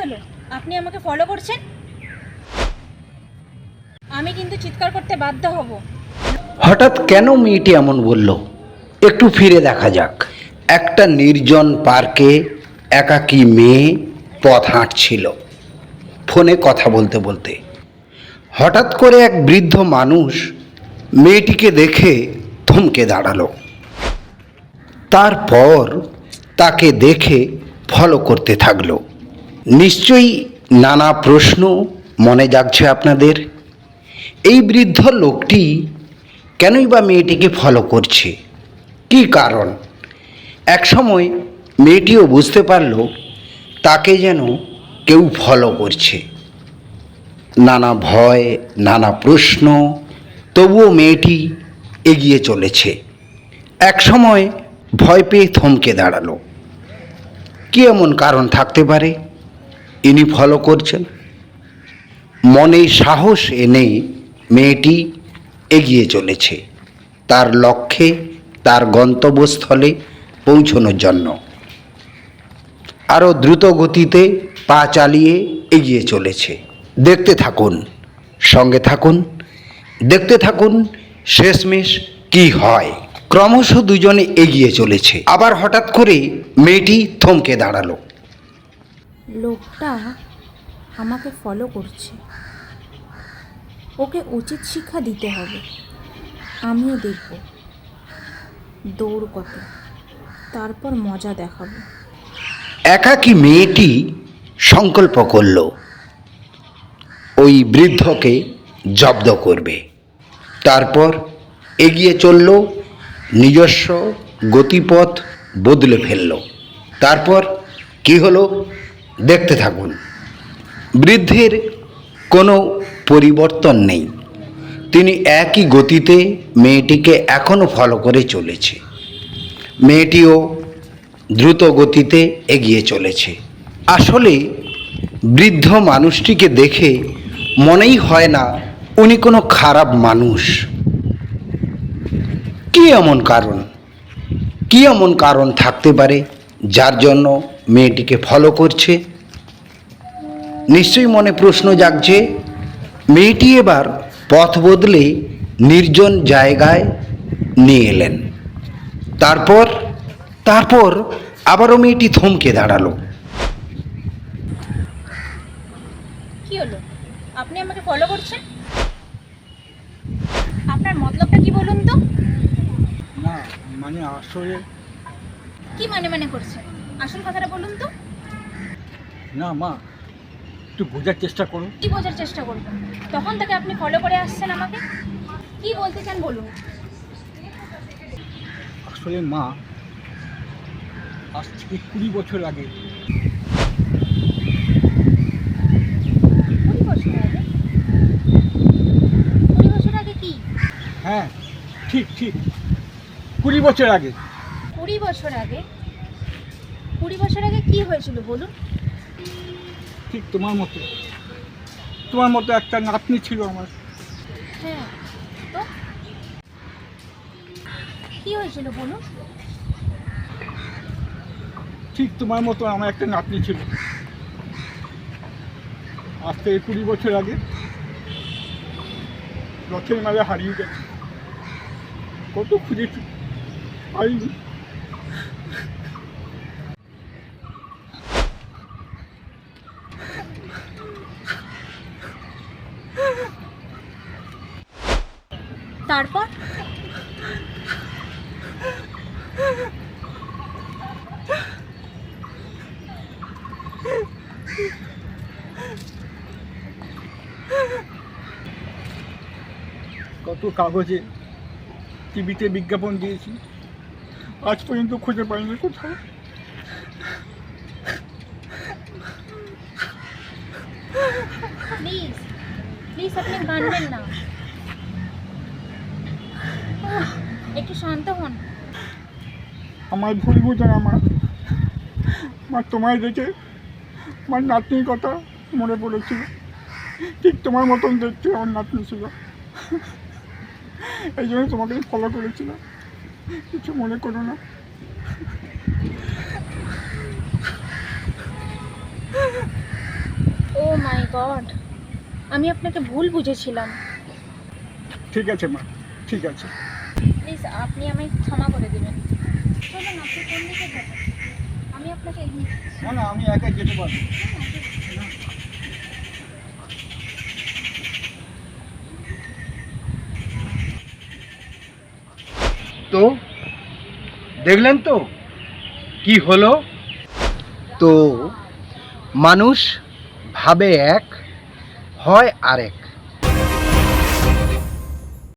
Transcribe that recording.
হলো? আপনি আমাকে ফলো করছেন? আমি কিন্তু চিৎকার করতে বাধ্য হব। হঠাৎ কেন মেয়েটি এমন বলল? একটু ফিরে দেখা যাক। একটা নির্জন পার্কে একাকী মেয়ে পথ হাঁটছিল। ফোনে কথা বলতে বলতে। হঠাৎ করে এক বৃদ্ধ মানুষ মেয়েটিকে দেখে থমকে দাঁড়াল। তারপর তাকে দেখে ফলো করতে থাকল। নিশ্চয়ই নানা প্রশ্ন মনে জাগছে আপনাদের। এই বৃদ্ধ লোকটি কেনই বা মেয়েটিকে ফলো করছে? কী কারণ? একসময় মেয়েটিও বুঝতে পারল তাকে যেন কেউ ফলো করছে। নানা ভয়, নানা প্রশ্ন, তবুও মেয়েটি এগিয়ে চলেছে। একসময় ভয় পেয়ে থমকে দাঁড়াল। কী এমন কারণ থাকতে পারে? ইনি ফলো করছেন। মনে সাহস এনে মেয়েটি এগিয়ে চলেছে। তার লক্ষ্যে, তার গন্তব্যস্থলে পৌঁছনোর জন্য। আরও দ্রুত গতিতে পা চালিয়ে এগিয়ে চলেছে। দেখতে থাকুন, সঙ্গে থাকুন, দেখতে থাকুন শেষমেশ কি হয়। ক্রমশ দুজনে এগিয়ে চলেছে। আবার হঠাৎ করে মেয়েটি থমকে দাঁড়াল। লোকটা আমাকে ফলো করছে। ওকে উচিত শিক্ষা দিতে হবে। আমিও দেখব। দৌড় কত। তারপর মজা দেখাবো। একাকী মেয়েটি সংকল্প করল, ওই বৃদ্ধকে জব্দ করবে। তারপর এগিয়ে চলল, নিজস্ব গতিপথ বদলে ফেলল। তারপর কি হলো? দেখতে থাকুন। বৃদ্ধের কোনো পরিবর্তন নেই। তিনি একই গতিতে মেয়েটিকে এখনও ফলো করে চলেছে। মেয়েটিও দ্রুত গতিতে এগিয়ে চলেছে। আসলে বৃদ্ধ মানুষটিকে দেখে মনেই হয় না, উনি কোনো খারাপ মানুষ। কি এমন কারণ? কি এমন কারণ থাকতে পারে যার জন্য মেয়েটিকে ফলো করছে? নিশ্চয়ই মনে প্রশ্ন জাগছে মেয়েটি এবার পথ বদলে নির্জন জায়গায় নিয়ে এলেন। তারপর তারপর আবারও মেয়েটি থমকে দাঁড়াল। কি হলো? আপনি আমাকে ফলো করছেন? আপনার মতলবটা কি বলুন তো? না মানে আসলে কি মানে মানে করছেন? আসল কথাটা বলুন তো। না মা একটু বোঝার চেষ্টা করুন। কি বোঝার চেষ্টা করবেন তখন থেকে আপনি ফলো করে আসছেন আমাকে? কি বলতে চান বলুন। আসলে মা আজ থেকে কুড়ি বছর আগে কুড়ি বছর আগে? কুড়ি বছর আগে কি? হ্যাঁ ঠিক ঠিক। কুড়ি বছর আগে। কুড়ি বছর আগে? কুড়ি বছর আগে কি হয়েছিল বলুন? ঠিক তোমার মতো। তোমার মতো একটা নাতনি ছিল আমার। হ্যাঁ তো? কি হয়েছিল বলুন? ঠিক তোমার মতো আমার একটা নাতনি ছিল। আজ থেকে কুড়ি বছর আগে রথের মেলা হারিয়ে গেছে। কত খুঁজেছি পাইনি। তারপর? কত কাগজে টিভিতে বিজ্ঞাপন দিয়েছি। আজ পর্যন্ত খুঁজে পাইনি কোথাও। প্লিজ প্লিজ আপনি কাঁদবেন না। একটু শান্ত হন। আমার ভুল বুঝান আমার। আমার তোমায় দেখে আমার নাতনির কথা মনে পড়েছিল ঠিক তোমার মতন দেখতে আমার নাতনি ছিল। এই জন্য তোমাকে ফলো করেছিলাম। কিছু মনে করো না। ও মাই গড আমি আপনাকে ভুল বুঝেছিলাম। ঠিক আছে মা। ঠিক আছে। প্লিজ আপনি আমায় ক্ষমা করে দেবেন। আপনি আমি আপনাকে না, আমি একা যেতে পারব। তো, দেখলেন তো? কি হলো? তো, মানুষ ভাবে এক, হয় আরেক।